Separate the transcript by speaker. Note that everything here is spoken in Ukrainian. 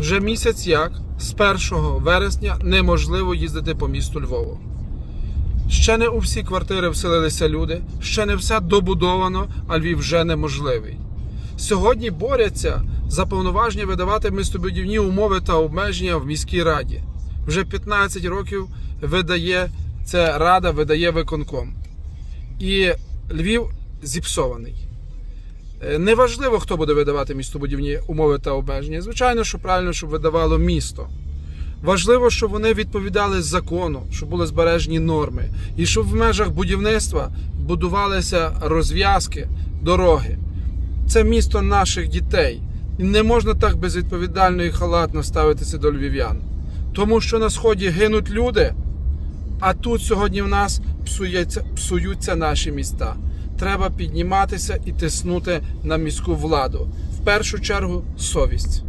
Speaker 1: Вже місяць як з 1 вересня неможливо їздити по місту Львову. Ще не у всі квартири вселилися люди, ще не все добудовано, а Львів вже неможливий. Сьогодні борються за повноваження видавати містобудівні умови та обмеження в міській раді. Вже 15 років видає ця рада, видає виконком. І Львів зіпсований. Е, Неважливо, хто буде видавати містобудівні умови та обмеження. Звичайно, що правильно, щоб видавало місто. Важливо, щоб вони відповідали закону, щоб були збережені норми, і щоб в межах будівництва будувалися розв'язки, дороги. Це місто наших дітей. І не можна так безвідповідально і халатно ставитися до львів'ян. Тому що на сході гинуть люди, а тут сьогодні в нас псується, псуються наші міста. Треба підніматися і тиснути на міську владу. В першу чергу совість.